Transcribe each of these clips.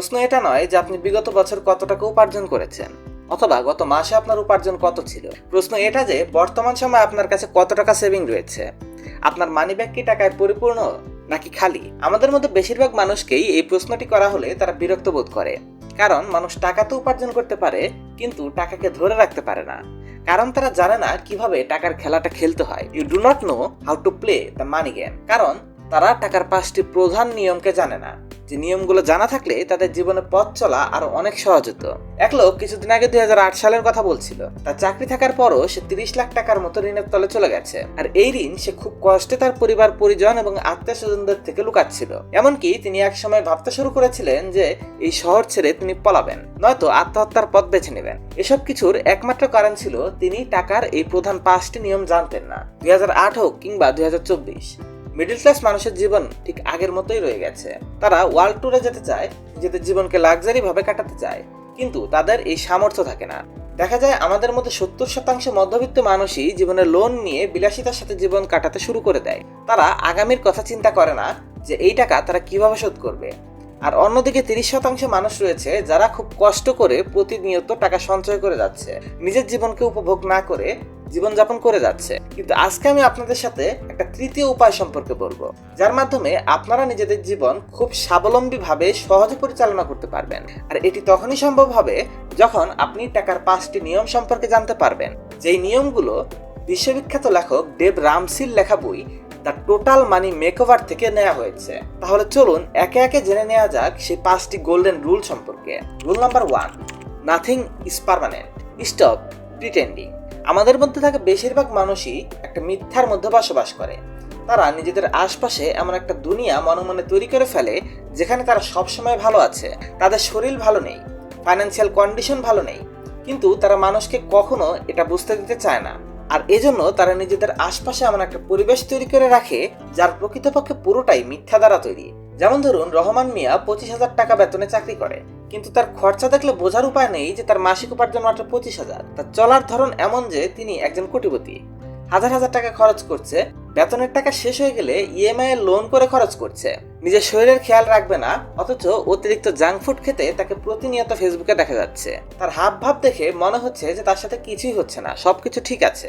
প্রশ্ন এটা নয় যে আপনি বিগত বছর কত টাকা উপার্জন করেছেন, অথবা গত মাসে আপনার উপার্জন কত ছিল। প্রশ্ন এটা যে, বর্তমান সময়ে আপনার কাছে কত টাকা সেভিং রয়েছে? আপনার মানি ব্যাগ কি টাকায় পরিপূর্ণ, নাকি খালি? আমাদের মধ্যে বেশিরভাগ মানুষকেই এই প্রশ্নটি করা হলে তারা বিরক্ত বোধ করে। কারণ মানুষ টাকা তো উপার্জন করতে পারে, কিন্তু টাকাকে ধরে রাখতে পারে না। কারণ তারা জানে না কীভাবে টাকার খেলাটা খেলতে হয়। You do not know how to play the money game কারণ তারা টাকার পাঁচটি প্রধান নিয়মকে জানে না। যে নিয়মগুলো জানা থাকলে তাদের জীবনে পথ চলা আরও অনেক সহজ হতো। এক লোক কিছুদিন আগে দু হাজার আট সালের কথা বলছিল। তার চাকরি থাকার পরও সে তিরিশ লাখ টাকার মতো ঋণের তলে চলে গেছে। আর এই ঋণ সে খুব কষ্টে তার পরিবার, পরিজন এবং আত্মীয় স্বজনদের থেকে লুকাচ্ছিল। এমনকি তিনি এক সময় ভাবতে শুরু করেছিলেন যে এই শহর ছেড়ে তিনি পলাবেন, নয়তো আত্মহত্যার পথ বেছে নেবেন। এসব কিছুর একমাত্র কারণ ছিল তিনি টাকার এই প্রধান পাঁচটি নিয়ম জানতেন না, দুই হাজার আট হোক কিংবা দুই হাজার চব্বিশ। মিডল ক্লাস মানুষের জীবন ঠিক আগের মতোই রয়ে গেছে। তারা ওয়ার্ল্ড ট্যুরে যেতে চায়, নিজেদের জীবনকে লাক্সারি ভাবে কাটাতে চায়। কিন্তু তাদের এই সামর্থ্য থাকে না। দেখা যায় আমাদের মধ্যে সত্তর শতাংশ মধ্যবিত্ত মানুষই জীবনে লোন নিয়ে বিলাসিতার সাথে জীবন কাটাতে শুরু করে দেয়। তারা আগামীর কথা চিন্তা করে না যে এই টাকা তারা কীভাবে শোধ করবে। আর অন্যদিকে তিরিশ শতাংশ মানুষ রয়েছে যারা খুব কষ্ট করে প্রতিনিয়ত টাকা সঞ্চয় করে যাচ্ছে। নিজের জীবনকে উপভোগ না করে জীবনযাপন করে যাচ্ছে। কিন্তু আজকে আমি আপনাদের সাথে একটা তৃতীয় উপায় সম্পর্কে বলব, যার মাধ্যমে আপনারা নিজেদের জীবন খুব স্বাবলম্বীভাবে সহজে পরিচালনা করতে পারবেন। আর এটি তখনই সম্ভব হবে যখন আপনি টাকার পাঁচটি নিয়ম সম্পর্কে জানতে পারবেন। যেই নিয়মগুলো বিশ্ববিখ্যাত লেখক দেব রামসির লেখা বই, দ্য টোটাল মানি মেকওভার থেকে নেওয়া হয়েছে। তাহলে চলুন একে একে জেনে নেওয়া যাক সেই পাঁচটি গোল্ডেন রুল সম্পর্কে। Rule number one, nothing is permanent, stop pretending. আমাদের মধ্যে থাকা বেশিরভাগ মানুষই একটা মিথ্যার মধ্যে বসবাস করে। তারা নিজেদের আশপাশে এমন একটা দুনিয়া মনে মনে তৈরি করে ফেলে, যেখানে তারা সবসময় ভালো আছে। তাদের শরীর ভালো নেই ফাইন্যান্সিয়াল কন্ডিশন ভালো নেই। কিন্তু তারা মানুষকে কখনো এটা বুঝতে দিতে চায় না। আর এজন্য তারা নিজেদের আশপাশে এমন একটা পরিবেশ তৈরি করে রাখে, যার প্রকৃতপক্ষে পুরোটাই মিথ্যা দ্বারা তৈরি। যেমন ধরুন, রহমান মিয়া পঁচিশ হাজার টাকা বেতনে চাকরি করে। কিন্তু তার খরচা দেখলে বোঝার উপায় নেই যে তার মাসিক উপার্জন মাত্র পঁচিশ হাজার। তার চলার ধরন এমন যে তিনি একজন কোটিপতি। হাজার হাজার টাকা খরচ করছে, বেতনের টাকা শেষ হয়ে গেলে ইএমআই এর লোন করে খরচ করছে। নিজের শরীরের খেয়াল রাখবে না, অথচ অতিরিক্ত জাঙ্ক ফুড খেতে তাকে প্রতিনিয়ত ফেসবুকে দেখা যাচ্ছে। তার হাব ভাব দেখে মনে হচ্ছে যে তার সাথে কিছুই হচ্ছে না, সবকিছু ঠিক আছে।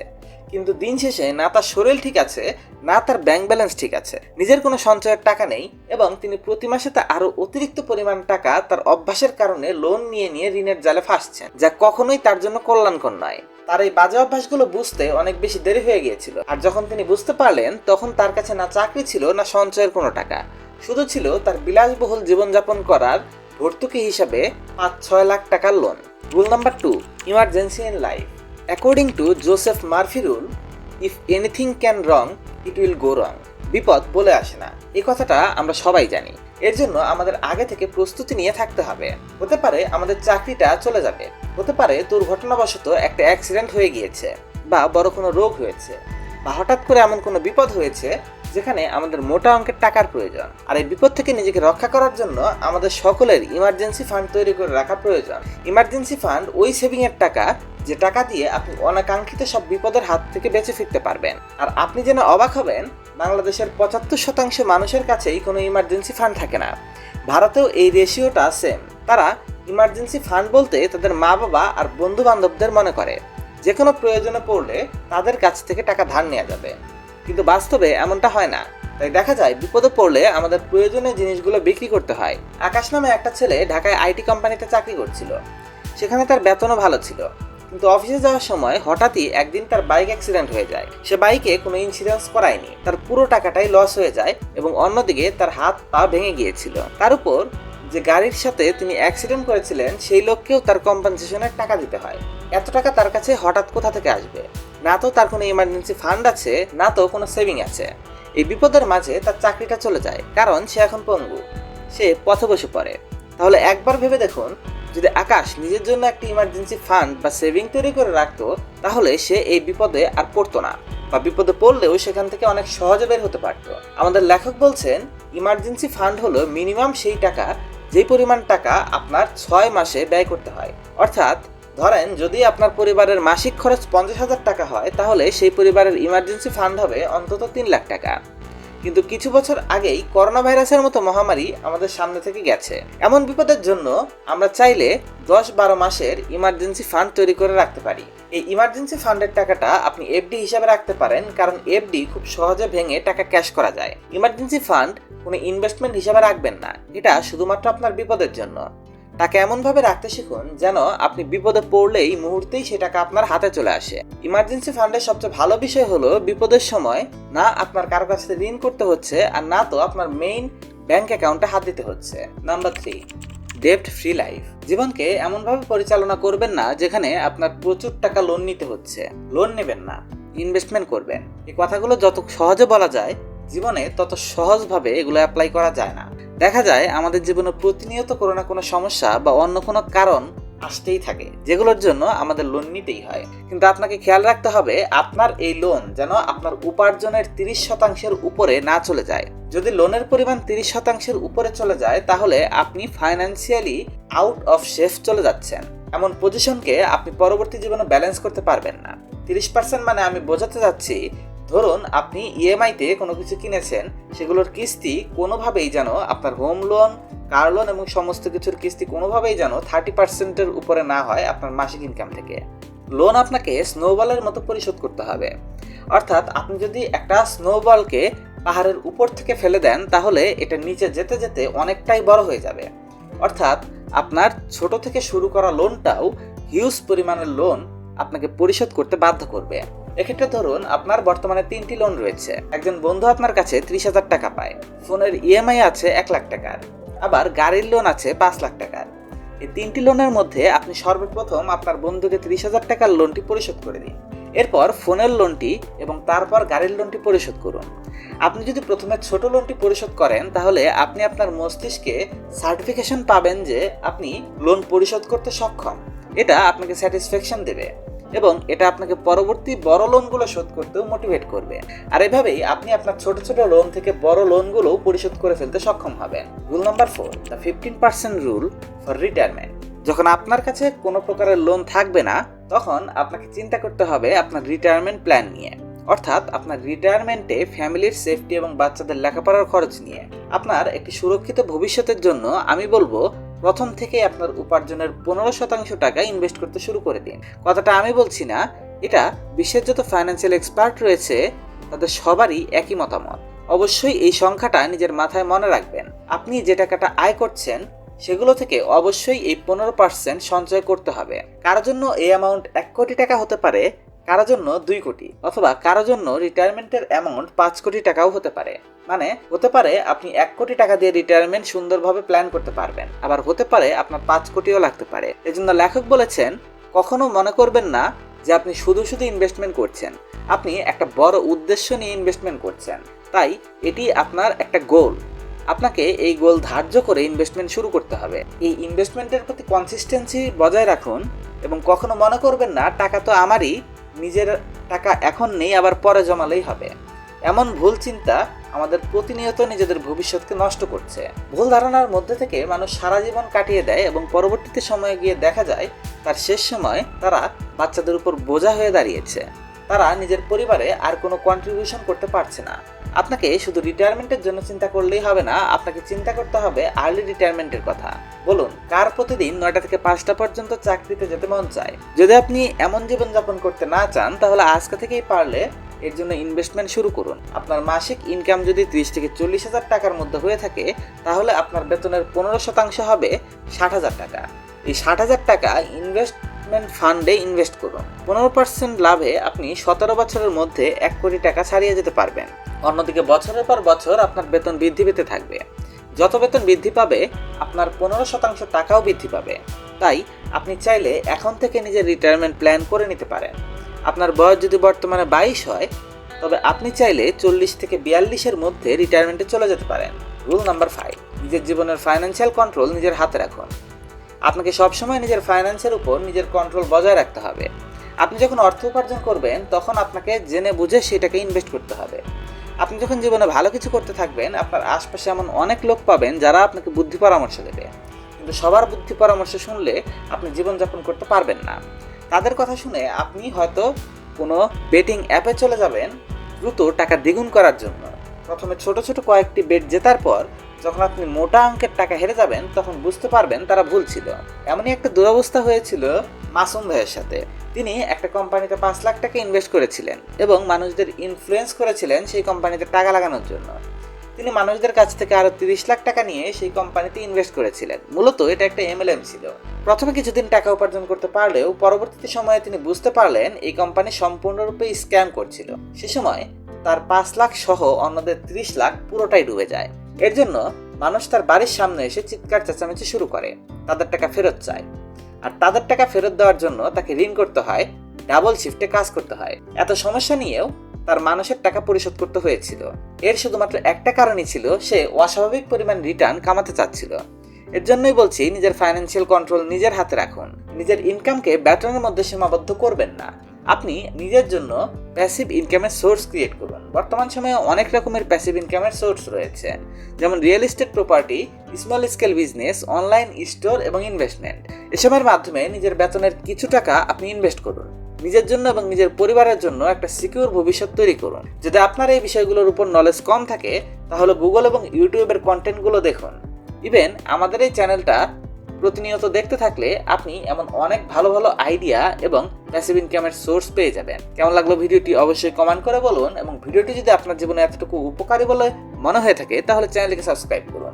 কিন্তু দিন শেষে না তার শরীর ঠিক আছে, না তার ব্যাংক ব্যালেন্স ঠিক আছে। নিজের কোনো সঞ্চয়ের টাকা নেই এবং তিনি প্রতি মাসে তা আরও অতিরিক্ত পরিমাণ টাকা তার অভ্যাসের কারণে লোন নিয়ে নিয়ে ঋণের জালে ফাঁসছেন, যা কখনোই তার জন্য কল্যাণকর নয়। তার এই বাজে অভ্যাসগুলো বুঝতে অনেক বেশি দেরি হয়ে গিয়েছিল। আর যখন তিনি বুঝতে পারলেন, তখন তার কাছে না চাকরি ছিল, না সঞ্চয়ের কোনো টাকা। শুধু ছিল তার বিলাসবহুল জীবনযাপন করার ভর্তুকি হিসাবে পাঁচ ছয় লাখ টাকার loan rule number two emergency in life according to Joseph Murphy rule if anything can wrong it will go wrong বিপদ বলে আসে না। এই কথাটা আমরা সবাই জানি। এর জন্য আমাদের আগে থেকে প্রস্তুতি নিয়ে থাকতে হবে। হতে পারে আমাদের চাকরিটা চলে যাবে। হতে পারে দুর্ঘটনাবশত একটা অ্যাক্সিডেন্ট হয়ে গিয়েছে বা বড় কোনো রোগ হয়েছে। বা হঠাৎ করে এমন কোনো বিপদ হয়েছে যেখানে আমাদের মোটা অঙ্কের টাকার প্রয়োজন। আর এই বিপদ থেকে নিজেকে রক্ষা করার জন্য আমাদের সকলের ইমার্জেন্সি ফান্ড তৈরি করে রাখা প্রয়োজন। ইমার্জেন্সি ফান্ড ওই সেভিং এর টাকা যে টাকা দিয়ে আপনি অনাকাঙ্ক্ষিত সব বিপদের হাত থেকে বেঁচে ফিরতে পারবেন। আর আপনি যেন অবাক হবেন, বাংলাদেশের পঁচাত্তর শতাংশ মানুষের কাছেই কোনো ইমার্জেন্সি ফান্ড থাকে না। ভারতেও এই রেশিওটা সেম তারা ইমার্জেন্সি ফান্ড বলতে তাদের মা বাবা আর বন্ধু বান্ধবদের মনে করে। যে কোনো প্রয়োজনে পড়লে তাদের কাছ থেকে টাকা ধার নেওয়া যাবে। কিন্তু বাস্তবে এমনটা হয় না। তাই দেখা যায়, বিপদে পড়লে আমাদের প্রয়োজনীয় জিনিসগুলো বিক্রি করতে হয়। আকাশ নামে একটা ছেলে ঢাকায় আইটি কোম্পানিতে চাকরি করছিল। সেখানে তার বেতনও ভালো ছিল। কিন্তু অফিসে যাওয়ার সময় হঠাৎই একদিন তার বাইক অ্যাক্সিডেন্ট হয়ে যায়। সে বাইকে কোনো ইন্স্যুরেন্স করায়নি। তার পুরো টাকাটাই লস হয়ে যায় এবং অন্যদিকে তার হাত পা ভেঙে গিয়েছিল। তার উপর যে গাড়ির সাথে তিনি অ্যাক্সিডেন্ট করেছিলেন, সেই লোককেও তার কম্পেনসেশনের টাকা দিতে হয়। এত টাকা তার কাছে হঠাৎ কোথা থেকে আসবে? না তো তার কোনো ইমার্জেন্সি ফান্ড আছে, না তো কোনো সেভিং আছে। এই বিপদের মাঝে তার চাকরিটা চলে যায়, কারণ সে এখন পঙ্গু। সে পথে বসে পড়ে। তাহলে একবার ভেবে দেখুন, যদি আকাশ নিজের জন্য একটি ইমার্জেন্সি ফান্ড বা সেভিং তৈরি করে রাখতো, তাহলে সে এই বিপদে আর পড়তো না। বা বিপদে পড়লেও সেখান থেকে অনেক সহজে বের হতে পারত। আমাদের লেখক বলছেন ইমার্জেন্সি ফান্ড হলো মিনিমাম সেই টাকা, যেই পরিমাণ টাকা আপনার ছয় মাসে ব্যয় করতে হয়। অর্থাৎ ধরেন যদি আপনার পরিবারের মাসিক খরচ পঞ্চাশ হাজার টাকা হয়, তাহলে সেই পরিবারের ইমার্জেন্সি ফান্ড হবে অন্তত তিন লাখ টাকা। কিন্তু কিছু বছর আগেই করোনা ভাইরাসের মতো মহামারী আমাদের সামনে থেকে গেছে। এমন বিপদের জন্য আমরা চাইলে দশ বারো মাসের ইমার্জেন্সি ফান্ড তৈরি করে রাখতে পারি। এই ইমার্জেন্সি ফান্ডের টাকাটা আপনি এফডি হিসাবে রাখতে পারেন, কারণ এফডি খুব সহজে ভেঙে টাকা ক্যাশ করা যায়। ইমার্জেন্সি ফান্ড কোনো ইনভেস্টমেন্ট হিসাবে রাখবেন না। এটা শুধুমাত্র আপনার বিপদের জন্য। টাকা এমনভাবে রাখতে শিখুন যেন আপনি বিপদে পড়লেই মুহূর্তেই সে টাকা আপনার হাতে চলে আসে। ইমার্জেন্সি ফান্ডের সবচেয়ে ভালো বিষয় হলো বিপদের সময় না আপনার কারও কাছ থেকে ঋণ করতে হচ্ছে আর না তো আপনার মেইন ব্যাংক অ্যাকাউন্টে হাত দিতে হচ্ছে। নাম্বার থ্রি ডেপ্ট ফ্রি লাইফ জীবনকে এমনভাবে পরিচালনা করবেন না যেখানে আপনার প্রচুর টাকা লোন নিতে হচ্ছে। লোন নেবেন না ইনভেস্টমেন্ট করবেন। এই কথাগুলো যত সহজে বলা যায় জীবনে তত সহজভাবে এগুলো অ্যাপ্লাই করা যায় না। দেখা যায় আমাদের জীবনে প্রতিনিয়ত কোনো না কোনো সমস্যা বা অন্য কোনো কারণ আসতেই থাকে, যেগুলোর জন্য আমাদের লোন নিতেই হয়। কিন্তু আপনাকে খেয়াল রাখতে হবে, আপনার এই লোন যেন আপনার উপার্জনের তিরিশ শতাংশের উপরে না চলে যায়। যদি লোনের পরিমাণ তিরিশ শতাংশের উপরে চলে যায়, তাহলে আপনি ফাইন্যান্সিয়ালি আউট অফ শেফ চলে যাচ্ছেন। এমন পজিশনকে আপনি পরবর্তী জীবনে ব্যালেন্স করতে পারবেন না। তিরিশ পার্সেন্ট মানে আমি বোঝাতে যাচ্ছি ধরুন, আপনি ইএমআইতে কোনো কিছু কিনেছেন, সেগুলোর কিস্তি কোনোভাবেই যেন আপনার হোম লোন কার লোন এবং সমস্ত কিছুর কিস্তি কোনোভাবেই যেন থার্টি পার্সেন্টের উপরে না হয় আপনার মাসিক ইনকাম থেকে। লোন আপনাকে স্নোবলের মতো পরিশোধ করতে হবে। অর্থাৎ আপনি যদি একটা স্নোবলকে পাহাড়ের উপর থেকে ফেলে দেন, তাহলে এটা নিচে যেতে যেতে অনেকটাই বড় হয়ে যাবে। অর্থাৎ আপনার ছোট থেকে শুরু করা লোনটাও হিউজ পরিমাণের লোন আপনাকে পরিশোধ করতে বাধ্য করবে। এক্ষেত্রে ধরুন আপনার বর্তমানে তিনটি লোন রয়েছে। একজন বন্ধু আপনার কাছে ত্রিশ হাজার টাকা পায়। ফোনের ইএমআই আছে এক লাখ টাকার। আবার গাড়ির লোন আছে পাঁচ লাখ টাকার। এই তিনটি লোনের মধ্যে আপনি সর্বপ্রথম আপনার বন্ধুকে ত্রিশ হাজার টাকার লোনটি পরিশোধ করে দিন। এরপর ফোনের লোনটি এবং তারপর গাড়ির লোনটি পরিশোধ করুন। আপনি যদি প্রথমে ছোট লোনটি পরিশোধ করেন, তাহলে আপনি আপনার মস্তিষ্কে সার্টিফিকেশন পাবেন যে আপনি লোন পরিশোধ করতে সক্ষম। এটা আপনাকে স্যাটিসফ্যাকশন দেবে। এবং এটা আপনাকে পরবর্তী বড় লোনগুলো শোধ করতেও মোটিভেট করবে। আর এভাবেই আপনি আপনার ছোট ছোট লোন থেকে বড় লোনগুলো পরিশোধ করে ফেলতে সক্ষম হবেন। Rule number four the fifteen percent rule for retirement যখন আপনার কাছে কোনো প্রকারের লোন থাকবে না, তখন আপনাকে চিন্তা করতে হবে আপনার রিটায়ারমেন্ট প্ল্যান নিয়ে। অর্থাৎ আপনার রিটায়ারমেন্টে ফ্যামিলির সেফটি এবং বাচ্চাদের লেখাপড়ার খরচ নিয়ে। আপনার একটি সুরক্ষিত ভবিষ্যতের জন্য আমি বলব প্রথম থেকে আপনার উপার্জনের পনেরো শতাংশ টাকা ইনভেস্ট করতে শুরু করে দিন। কথাটা আমি বলছি না, এটা বিশ্বের যত ফাইন্যান্সিয়াল এক্সপার্ট রয়েছে, তাদের সবারই একই মতামত। অবশ্যই এই সংখ্যাটা নিজের মাথায় মনে রাখবেন। আপনি যে টাকাটা আয় করছেন, সেগুলো থেকে অবশ্যই এই পনেরো পার্সেন্ট সঞ্চয় করতে হবে। কারোর জন্য এই অ্যামাউন্ট এক কোটি টাকা হতে পারে কারোর জন্য দুই কোটি অথবা কারও জন্য রিটায়ারমেন্টের অ্যামাউন্ট পাঁচ কোটি টাকাও হতে পারে। মানে হতে পারে আপনি এক কোটি টাকা দিয়ে রিটায়ারমেন্ট সুন্দরভাবে প্ল্যান করতে পারবেন। আবার হতে পারে আপনার পাঁচ কোটিও লাগতে পারে। এজন্য লেখক বলেছেন, কখনো মনে করবেন না যে আপনি শুধু শুধু ইনভেস্টমেন্ট করছেন। আপনি একটা বড় উদ্দেশ্য নিয়ে ইনভেস্টমেন্ট করছেন। তাই এটি আপনার একটা গোল আপনাকে এই গোল ধার্য করে ইনভেস্টমেন্ট শুরু করতে হবে। এই ইনভেস্টমেন্টের প্রতি কনসিস্টেন্সি বজায় রাখুন এবং কখনো মনে করবেন না, টাকা তো আমারই নিজের টাকা এখন নেই, আবার পরে জমালেই হবে। এমন ভুল চিন্তা আমাদের প্রতিনিয়ত নিজেদের ভবিষ্যৎকে নষ্ট করছে। ভুল ধারণার মধ্যে থেকে মানুষ সারা জীবন কাটিয়ে দেয় এবং পরবর্তীতে সময়ে গিয়ে দেখা যায়, তার শেষ সময় তারা বাচ্চাদের উপর বোঝা হয়ে দাঁড়িয়েছে। তারা নিজের পরিবারে আর কোনো কন্ট্রিবিউশন করতে পারছে না। আপনাকে শুধু রিটায়ারমেন্টের জন্য চিন্তা করলেই হবে না, আপনাকে চিন্তা করতে হবে আর্লি রিটায়ারমেন্টের কথা। বলুন, কার প্রতিদিন নয়টা থেকে পাঁচটা পর্যন্ত চাকরিতে যেতে মন চায়? যদি আপনি এমন জীবনযাপন করতে না চান, তাহলে আজকে থেকেই পারলে এর জন্য ইনভেস্টমেন্ট শুরু করুন। আপনার মাসিক ইনকাম যদি ত্রিশ থেকে চল্লিশ হাজার টাকার মধ্যে হয়ে থাকে, তাহলে আপনার বেতনের পনেরো শতাংশ হবে ষাট হাজার টাকা। এই ষাট হাজার টাকা ইনভেস্টমেন্ট ফান্ডে ইনভেস্ট করুন। পনেরো পার্সেন্ট লাভে আপনি সতেরো বছরের মধ্যে এক কোটি টাকা ছাড়িয়ে যেতে পারবেন। অন্যদিকে বছরের পর বছর আপনার বেতন বৃদ্ধি পেতে থাকবে। যত বেতন বৃদ্ধি পাবে, আপনার পনেরো শতাংশ টাকাও বৃদ্ধি পাবে। তাই আপনি চাইলে এখন থেকে নিজের রিটায়ারমেন্ট প্ল্যান করে নিতে পারেন। আপনার বয়স যদি বর্তমানে বাইশ হয়, তবে আপনি চাইলে চল্লিশ থেকে বিয়াল্লিশের মধ্যে রিটায়ারমেন্টে চলে যেতে পারেন। রুল নাম্বার ফাইভ নিজের জীবনের ফাইন্যান্সিয়াল কন্ট্রোল নিজের হাতে রাখুন। আপনাকে সবসময় নিজের ফাইন্যান্সের উপর নিজের কন্ট্রোল বজায় রাখতে হবে। আপনি যখন অর্থ উপার্জন করবেন, তখন আপনাকে জেনে বুঝে সেটাকে ইনভেস্ট করতে হবে। আপনি যখন জীবনে ভালো কিছু করতে থাকবেন, আপনার আশপাশে এমন অনেক লোক পাবেন যারা আপনাকে বুদ্ধি পরামর্শ দেবে। কিন্তু সবার বুদ্ধি পরামর্শ শুনলে আপনি জীবনযাপন করতে পারবেন না। তাদের কথা শুনে আপনি হয়তো কোনো বেটিং অ্যাপে চলে যাবেন, দ্রুত টাকা দ্বিগুণ করার জন্য। প্রথমে ছোট ছোট কয়েকটি বেট জেতার পর, যখন আপনি মোটা অঙ্কের টাকা হেরে যাবেন, তখন বুঝতে পারবেন তারা ভুল ছিল। এমনই একটা দুরবস্থা হয়েছিল মাসুম ভাইয়ের সাথে। তিনি একটা কোম্পানিতে পাঁচ লাখ টাকা ইনভেস্ট করেছিলেন এবং মানুষদের ইনফ্লুয়েন্স করেছিলেন সেই কোম্পানিতে টাকা লাগানোর জন্য। তিনি মানুষদের কাছ থেকে আরও তিরিশ লাখ টাকা নিয়ে সেই কোম্পানিতে ইনভেস্ট করেছিলেন। মূলত এটা একটা এমএলএম ছিল। প্রথমে কিছুদিন টাকা উপার্জন করতে পারলেও পরবর্তী সময়ে তিনি বুঝতে পারলেন এই কোম্পানি সম্পূর্ণরূপে স্ক্যাম করছিল। সে সময় তার পাঁচ লাখ সহ অন্যদের ত্রিশ লাখ পুরোটাই ডুবে যায়। এর জন্য মানুষ তার বাড়ির সামনে এসে চিৎকার চেঁচামেচি শুরু করে, তাদের টাকা ফেরত চায়। আর তাদের টাকা ফেরত দেওয়ার জন্য তাকে ঋণ করতে হয়, ডাবল শিফটে কাজ করতে হয়। এত সমস্যা নিয়েও তার মানুষের টাকা পরিশোধ করতে হয়েছিল। এর শুধুমাত্র একটা কারণই ছিল সে অস্বাভাবিক পরিমাণ রিটার্ন কামাতে চাচ্ছিল। এর জন্যই বলছি, নিজের ফাইন্যান্সিয়াল কন্ট্রোল নিজের হাতে রাখুন। নিজের ইনকামকে ব্যাটনের মধ্যে সীমাবদ্ধ করবেন না। আপনি নিজের জন্য প্যাসিভ ইনকামের সোর্স ক্রিয়েট করুন। বর্তমান সময়ে অনেক রকমের প্যাসিভ ইনকামের সোর্স রয়েছে। যেমন real estate property small scale business online store এবং ইনভেস্টমেন্ট এসবের মাধ্যমে নিজের বেতনের কিছু টাকা আপনি ইনভেস্ট করুন। নিজের জন্য এবং নিজের পরিবারের জন্য একটা সিকিউর ভবিষ্যৎ তৈরি করুন। যদি আপনার এই বিষয়গুলোর উপর নলেজ কম থাকে, তাহলে গুগল এবং ইউটিউবের কন্টেন্টগুলো দেখুন। ইভেন আমাদের এই চ্যানেলটা প্রতিনিয়ত দেখতে থাকলে আপনি এমন অনেক ভালো ভালো আইডিয়া এবং প্যাসিভ ইনকামের সোর্স পেয়ে যাবেন। কেমন লাগল ভিডিওটি অবশ্যই কমেন্ট করে বলুন এবং ভিডিওটি যদি আপনার জীবনে এতটুকু উপকারী বলে মনে হয়ে থাকে, তাহলে চ্যানেলকে সাবস্ক্রাইব করুন।